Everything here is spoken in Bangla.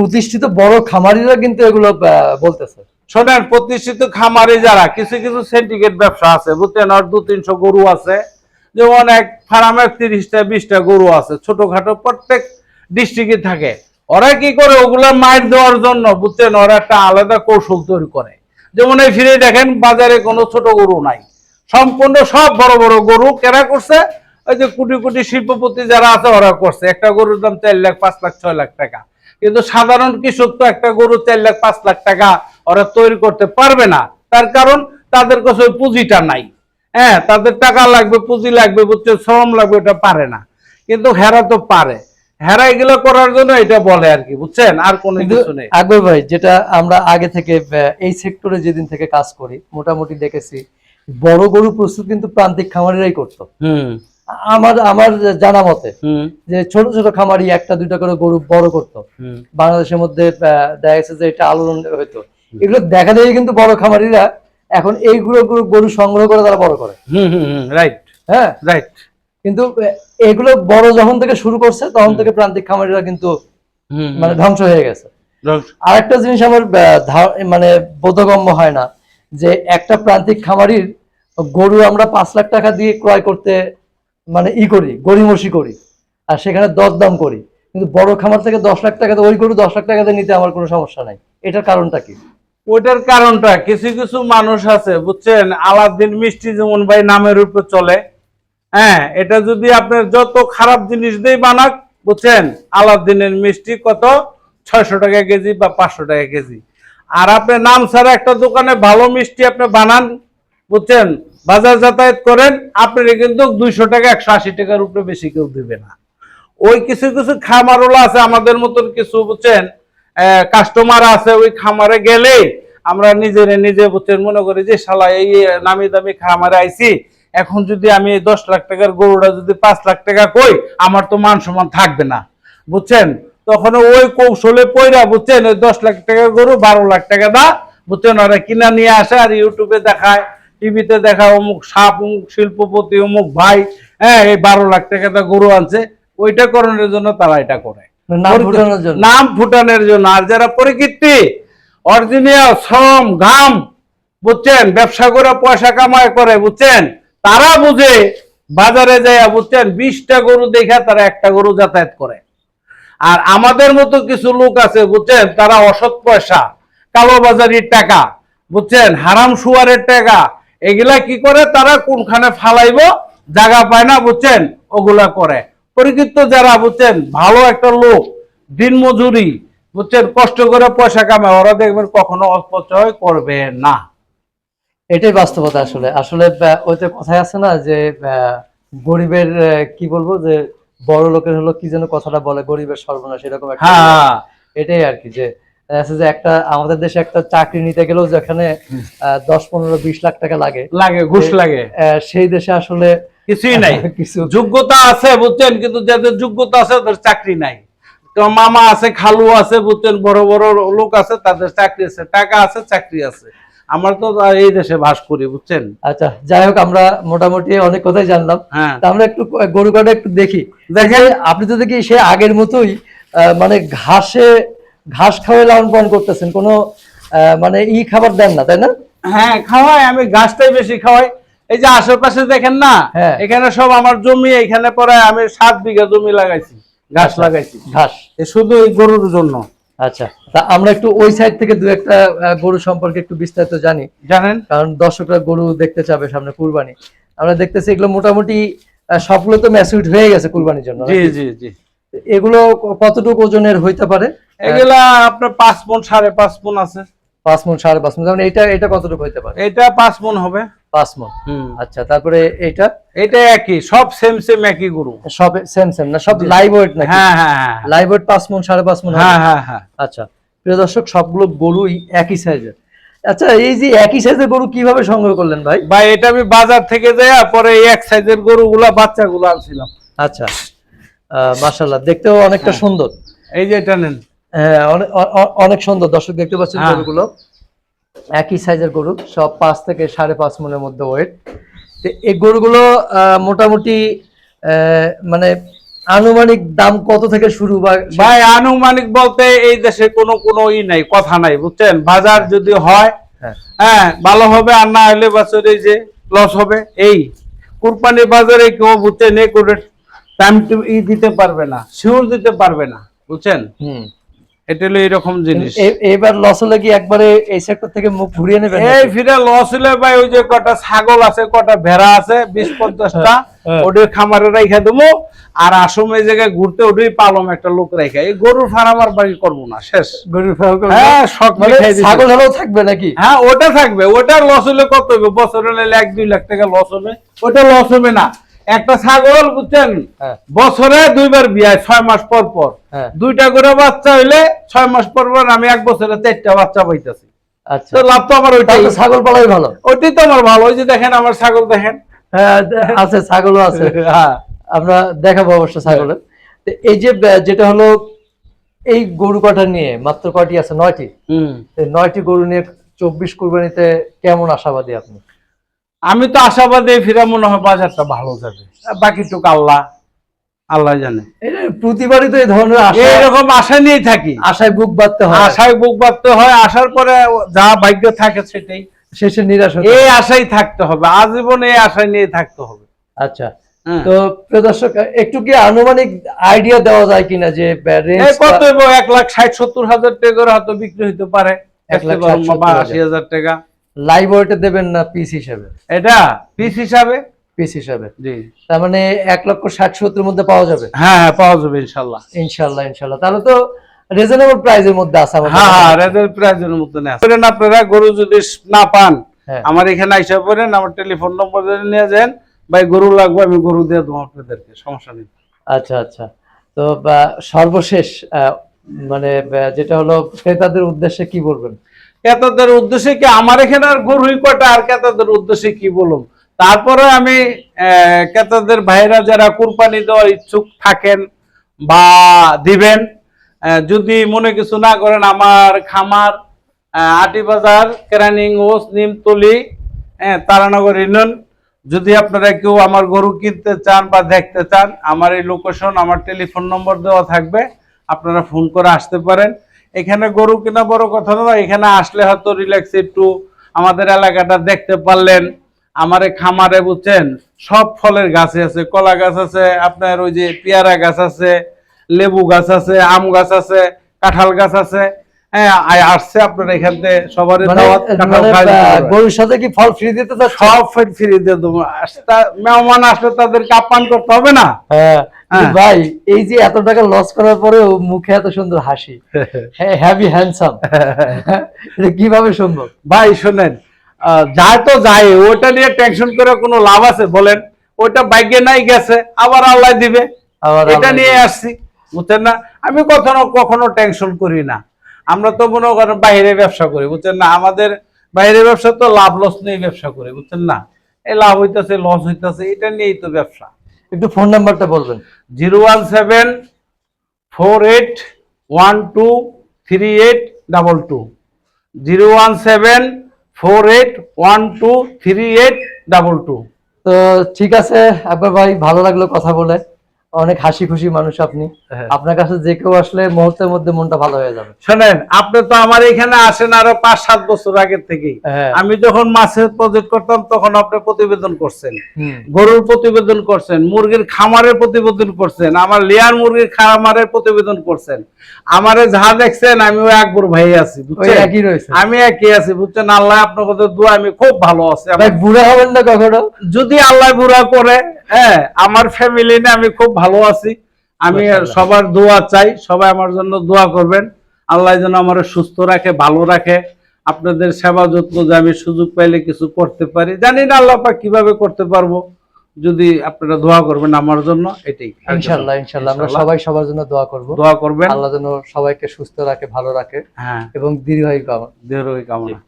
প্রতিষ্ঠিত বড় খামারিরা কিন্তু এগুলো বলতেছে। শোনেন, প্রতিষ্ঠিত খামারে যারা কিছু কিছু সিন্ডিকেট ব্যবসা আছে, বুঝছেন? আর দু তিনশো গরু আছে। যেমন এক ফার্মে তিরিশটা, বিশটা গরু আছে, ছোটখাটো প্রত্যেক ডিস্ট্রিক্টে থাকে। ওরা কি করে? ওগুলা মাইর দেওয়ার জন্য, বুঝছেন? ওরা একটা আলাদা কৌশল তৈরি করে। যেমন এই ফিরে দেখেন, বাজারে কোনো ছোট গরু নাই। সম্পূর্ণ সব বড় বড় গরু কেনা করছে? ওই যে কোটি কোটি শিল্পপতি যারা আছে, ওরা করছে। একটা গরুর দাম চার লাখ, পাঁচ লাখ, ছয় লাখ টাকা। কিন্তু সাধারণ কৃষক তো একটা গরু চার লাখ পাঁচ লাখ টাকা ওরা তৈরি করতে পারবে না। তার কারণ তাদের কাছে ওই পুঁজিটা নাই। হ্যাঁ তাদের টাকা লাগবে পুঁজি লাগবে বুঝছে শ্রম লাগবে এটা পারে না। কিন্তু হেরা তো পারে। হেরা এগুলো করার জন্য এটা বলে আর কি বুঝছেন? আর কোনো কিছু নেই। ভাই যেটা আমরা আগে থেকে এই সেক্টরে যেদিন থেকে কাজ করি মোটামুটি দেখেছি বড় গরু প্রস্তুত কিন্তু প্রান্তিক খামারিরাই করতো। হুম। আমার আমার জানা মতে যে ছোট ছোট খামারি একটা দুইটা করে গরু বড় করতো। বাংলাদেশের মধ্যে দেখা গেছে যে এটা আলোড়ন হইতো। এগুলো দেখা দেখে কিন্তু বড় খামারিরা এখন এইগুলো গরু গরু সংগ্রহ করে তারা বড় করে। রাইট হ্যাঁ? রাইট কিন্তু এগুলো বড় যখন থেকে শুরু করছে তখন থেকে প্রান্তিক খামারিরা কিন্তু মানে ধ্বংস হয়ে গেছে। আরেকটা জিনিস আমার মানে বোধগম্য হয় না যে একটা প্রান্তিক খামারির গরু আমরা পাঁচ লাখ টাকা দিয়ে ক্রয় করতে মানে ই করি, গড়িমসি করি, আর সেখানে দর দাম করি। কিন্তু বড় খামার থেকে দশ লাখ টাকাতে ওই গরু দশ লাখ টাকাতে নিতে আমার কোনো সমস্যা নাই। এটার কারণটা কি? ওইটার কারণটা, কিছু কিছু মানুষ আছে, বুঝছেন? আলাদিন মিষ্টি যেমন ভাই নামের উপর চলে। হ্যাঁ এটা যদি আপনার যত খারাপ জিনিস দিয়ে বানাক, বুঝছেন? আলাদিনের মিষ্টি কত? ছয়শো টাকা কেজি বা পাঁচশো টাকা কেজি। আর আপনি নাম ছাড়া একটা দোকানে ভালো মিষ্টি আপনি বানান বুঝছেন? বাজার যাতায়াত করেন আপনি কিন্তু দুইশো টাকা, একশো আশি টাকার উপরে বেশি কেউ দিবে না। ওই কিছু কিছু খামারওয়ালা আছে আমাদের মতন কিছু, বুঝছেন? কাস্টমার আছে, ওই খামারে গেলে আমরা নিজেরে নিজে, বুঝছেন, মনে করি যে, শালা, এই নামি দামি খামারে আইছি, এখন যদি আমি দশ লাখ টাকার গরুটা যদি পাঁচ লাখ টাকা কই, আমার তো মান সম্মান থাকবে না। বুঝছেন? তখন ওই কৌশলে পয়রা বুঝছেন, ওই দশ লাখ টাকার গরু বারো লাখ টাকা দা, বুঝছেন, ওরা কিনা নিয়ে আসে আর ইউটিউবে দেখায়। টিভিতে দেখা অমুক সাপ অমুক শিল্পপতি অমুক ভাই হ্যাঁ এই বারো লাখ টাকা দা গরু আনছে ওইটা করণের জন্য তারা এটা করে। নাম ফুটানোর জন্য। আর যারা প্রকৃতি অরিজিনাল শ্রম ঘাম বুঝছেন ব্যবসা করে পয়সা কামাই করে বুঝছেন তারা বুঝে বাজারে যায় বুঝছেন বিশটা গরু দেখা তারা একটা গরু যাতায়াত করে। আর আমাদের মতো কিছু লোক আছে বুঝছেন তারা অসৎ পয়সা কালো বাজারির টাকা বুঝছেন হারাম সুয়ারের টাকা এগুলা কি করে? তারা কোনখানে ফালাইব? জায়গা পায় না বুঝছেন? ওগুলা করে। পরিচিত যারা বুঝছেন? ভালো একটা লোক দিন মজুরি বুঝছেন? কষ্ট করে পয়সা কামায় ওরা দেখবেন কখনো অপচয় করবে না। এটাই বাস্তবতা আসলে। আসলে ওই যে কথায় আছে না যে আহ, গরিবের কি বলব যে বড় লোকের হলো কি যেন কথাটা বলে গরিবের সর্বনাশ এরকম একটা হ্যাঁ। এটাই আর কি যে যে একটা আমাদের দেশে একটা চাকরি নিতে গেলেও যেখানে দশ পনেরো বিশ লাখ টাকা লাগে। লাগে ঘুষ লাগে। সেই দেশে আসলে কিছুই নাই। কিছু যোগ্যতা আছে বুঝছেন কিন্তু যাদের যোগ্যতা আছে তাদের চাকরি নাই। মামা আছে খালু আছে বুঝছেন বড় বড় লোক আছে তাদের চাকরি আছে টাকা আছে চাকরি আছে। আমরা তো এই দেশে বাস করি বুঝছেন? আচ্ছা যাই হোক আমরা মোটামুটি অনেক কথাই জানলাম। হ্যাঁ। তা আমরা একটু গরু কাটা একটু দেখি। দেখেন। আপনি তো দেখি সে আগের মতোই আহ, মানে ঘাসে ঘাস খাওয়াই লালন পালন করতেছেন কোনো মানে ই খাবার দেন না তাই না? হ্যাঁ খাওয়াই আমি ঘাসটাই বেশি খাওয়াই। এই যে আশেপাশে দেখেন না হ্যাঁ। এখানে সব আমার জমি এখানে পরে আমি সাত বিঘা জমি লাগাইছি ঘাস লাগাইছি। ঘাস। এ শুধু এই গরুর জন্য। আচ্ছা তা আমরা একটু ওই সাইড থেকে দু একটা গরু সম্পর্কে একটু বিস্তারিত জানি। জানেন? কারণ দর্শকরা গরু দেখতে চাবে সামনে কুরবানি। আমরা দেখতেছি এগুলো মোটামুটি সবগুলো তো ম্যাসিউড হয়ে গেছে কুরবানির জন্য জি জি জি। এগুলো কতটুকু ওজনের হইতে পারে? এগুলা আপনার পাঁচ মন সাড়ে পাঁচ মন আছে। পাঁচ মন সাড়ে পাঁচ মন যেমন এটা এটা কতটুকু হইতে পারে? এটা পাঁচ মন হবে। পাঁচ মন আচ্ছা তারপরে এইটা? এটা একই সব সেম সেম একই গরু। সব সেম সেম না সব লাইভ ওয়েট নাকি? হ্যাঁ হ্যাঁ হ্যাঁ লাইভ ওয়েট পাঁচ মন সাড়ে পাঁচ মন হ্যাঁ হ্যাঁ হ্যাঁ। আচ্ছা প্রিয় দর্শক সবগুলো গরুই একই সাইজের আচ্ছা এই যে একই সাইজের গরু কীভাবে সংগ্রহ করলেন ভাই? ভাই এটা আমি বাজার থেকে যাই পরে এক সাইজের গরুগুলা বাচ্চাগুলো আনছিলাম। আচ্ছা। মাশাল্লাহ দেখতেও অনেকটা হ্যাঁ। সুন্দর। এই যে এটা নেন। হ্যাঁ অনেক সুন্দর দর্শক দেখতে পাচ্ছেন হ্যাঁ। গরুগুলো। একই সাইজের গরু সব পাঁচ থেকে সাড়ে পাঁচ মনের মধ্যে ওয়েট তো এই গরুগুলো মোটামুটি মানে আনুমানিক দাম কত থেকে শুরু ভাই আনুমানিক বলতে এই দেশে কোনো কোনো ই নাই কথা নাই বুঝছেন? বাজার যদি হয় হ্যাঁ। হ্যাঁ ভালো হবে আর না হলে বছরে যে লস হবে এই। কুরবানি বাজারে কেউ বুঝছেন এ করে টাইম ই দিতে পারবে না শিওর দিতে পারবে না বুঝছেন? হুম। এটা হলো এরকম জিনিস। এবার লস হলে কি একবারে এই সেক্টর থেকে মুখ ঘুরিয়ে নেবেন এই ফিরে লস হলে ভাই ওই যে কটা ছাগল আছে কটা ভেড়া আছে বিশ পঞ্চাশটা হ্যাঁ। ওদের খামারে রাইখা দেবো। আর আসম এই জায়গায় ঘুরতে ওটাই পালম একটা লোক রাইখা এই গরুর ফার্ম আর বাড়ি করব না শেষ। গরুর ফার্ম হ্যাঁ শখ মানে ছাগল হলেও থাকবে নাকি? হ্যাঁ ওটা থাকবে। ওটা লস হলে কত হবে বছরে নিলে এক দুই লাখ টাকা লস হবে। ওটা লস হবে না। একটা ছাগল বুঝছেন? হ্যাঁ। বছরে দুইবার বিয়ায় ছয় মাস পর পর। হ্যাঁ। দুইটা করে বাচ্চা হইলে ছয় মাস পর পর আমি এক বছরে চারটা বাচ্চা পাইতেছি। আচ্ছা। লাভ তো আমার ওইটাই। ছাগল পালাই ভালো। ওইটাই তো আমার ভালো। ওই যে দেখেন আমার ছাগল দেখেন। হ্যাঁ আছে ছাগলও আছে। আমরা দেখাবো অবশ্য ছাগলের। এই যে যেটা হলো এই গরু কটা নিয়ে মাত্র কয়টি আছে? নয়টি? হুম। নয়টি গরু নিয়ে চব্বিশ কুরবানিতে কেমন আশাবাদী আপনি? আমি তো আশাবাদে ফিরা মনে হয় বাজারটা ভালো যাবে। আর বাকিটুকু আল্লাহ আল্লাহ জানে। প্রতিবারই তো এই ধরনের আশা। এইরকম আশা নিয়েই থাকি। আশায় বুক বাঁধতে হয়। আশায় বুক বাঁধতে হয় আসার পরে যা ভাগ্য থাকে সেটাই। শেষে নিরাশ এই। আশাই থাকতে হবে আজীবন এই আশায় নিয়ে থাকতে হবে। আচ্ছা হ্যাঁ। তো প্রিয় দর্শক একটু কি আনুমানিক আইডিয়া দেওয়া যায় কিনা যে কত এক লাখ ষাট সত্তর হাজার টাকার হয়তো বিক্রি হইতে পারে। এক লাখ। আশি হাজার টাকা। লাইভ ওয়েটে দেবেন না পিস হিসাবে। এটা? পিস হিসাবে? পিস হিসাবে। জি। তার মানে এক লক্ষ ষাট সত্তর মধ্যে পাওয়া যাবে। হ্যাঁ হ্যাঁ পাওয়া যাবে ইনশাল্লাহ। ইনশাল্লাহ ইনশাল্লাহ। তাহলে তো রিজনেবল প্রাইসের মধ্যে আছে আমাদের হ্যাঁ হ্যাঁ রেজের প্রাইজের মতো নেই। করেন আপনারা গরু যদি না পান হ্যাঁ। আমার এখানে আইসা পড়েন আমার টেলিফোন নম্বর নিয়ে যান ভাই গরু লাগবে আমি গরু দিয়ে দেবো আপনাদেরকে সমস্যা নেই। আচ্ছা আচ্ছা। তো সর্বশেষ আহ, মানে যেটা হলো ক্রেতাদের উদ্দেশ্যে কি বলবেন? ক্রেতাদের উদ্দেশ্যে কি আমার এখানে আর গরুই কটা আর ক্রেতাদের উদ্দেশ্যে কি বলুন? তারপরে আমি ক্রেতাদের ভাইরা যারা কুরবানি দেওয়ার ইচ্ছুক থাকেন বা দিবেন যদি মনে কিছু না করেন, আমার খামার আটিবাজার কেরানিং, ওস নিমতলি হ্যাঁ তারানগর ইউনিয়ন। যদি আপনারা কেউ আমার গরু কিনতে চান বা দেখতে চান, আমার এই লোকেশন, আমার টেলিফোন নম্বর দেওয়া থাকবে, আপনারা ফোন করে আসতে পারেন। এখানে গরু কিনা বড় কথা না, এখানে আসলে হয়তো রিল্যাক্স একটু আমাদের এলাকাটা দেখতে পারলেন। আমার খামারে বুঝছেন, সব ফলের গাছ আছে, কলা গাছ আছে, আপনার ওই যে পেয়ারা গাছ আছে, লেবু গাছ আছে, আম গাছ আছে, কাঁঠাল গাছ আছে। আসছে আপনারা এখান থেকে মানে মানে। গরুর সাথে কি ফল ফ্রি দিতে সব ফের ফিরে দিয়ে দেবো। মেহমান আসলে তাদেরকে আপ্যায়ন করতে হবে না? হ্যাঁ হ্যাঁ। ভাই এই যে এত টাকা লস করার পরেও মুখে এত সুন্দর হাসি। হ্যাভি হ্যান্ডসাম কীভাবে সম্ভব? ভাই শোনেন যায় তো যায় ওটা নিয়ে টেনশন করে কোনো লাভ আছে বলেন। ওটা বাইকে নাই গেছে আবার আল্লাহ দিবে। এটা নিয়ে আসছি বুঝছেন না? আমি কখনো কখনো টেনশন করি না। আমরা তো মনে করেন বাইরে ব্যবসা করি বুঝছেন না? আমাদের বাইরে ব্যবসা তো লাভ লস নিয়ে ব্যবসা করি বুঝছেন না? এই লাভ হইতেছে লস হইতাছে এটা নিয়েই তো ব্যবসা। একটু ফোন নাম্বারটা বলবেন। Zero one seven four eight one two three eight double two. Zero one seven four eight one two three eight double two. তো ঠিক আছে একবার ভাই ভালো লাগল কথা বলে। অনেক হাসি খুশি মানুষ আপনি। হ্যাঁ। আপনার কাছে যে কেউ আসলে মুহূর্তের মধ্যে মনটা ভালো হয়ে যাবে। শোনেন আপনি তো আমার এখানে আসেন আরও পাঁচ সাত বছর আগের থেকেই। হ্যাঁ। আমি যখন মাছের প্রজেক্ট করতাম তখন আপনি প্রতিবেদন করছেন। গরুর প্রতিবেদন করছেন মুরগির খামারের প্রতিবেদন করছেন আমার লেয়ার মুরগির খামারের প্রতিবেদন করছেন। আমারে যাহা দেখছেন আমি ওই আকবর ভাই আছি বুঝছেন? একই রয়েছে। আমি একই আছি বুঝছেন? আল্লাহ আপনার কথা দোয়া আমি খুব ভালো আছি। বুড়া হবেন না কখনো? যদি আল্লাহ বুড়া করে হ্যাঁ আমার ফ্যামিলি নিয়ে আমি খুব ভালো আছি। আমি সবার দোয়া চাই সবাই আমার জন্য দোয়া করবেন। আল্লাহ যেন আমার সুস্থ রাখে ভালো রাখে। আপনাদের সেবা যত্ন যে আমি সুযোগ পাইলে কিছু করতে পারি। জানি না আল্লাহ পাক কীভাবে করতে পারব। যদি আপনারা দোয়া করবেন আমার জন্য এটাই। ইনশাল্লাহ ইনশাল্লাহ আমরা সবাই সবার জন্য দোয়া করব। দোয়া করবেন। আল্লাহ যেন সবাইকে সুস্থ রাখে ভালো রাখে হ্যাঁ। এবং দীর্ঘায়ু কামনা। দেহরোগী কামনা।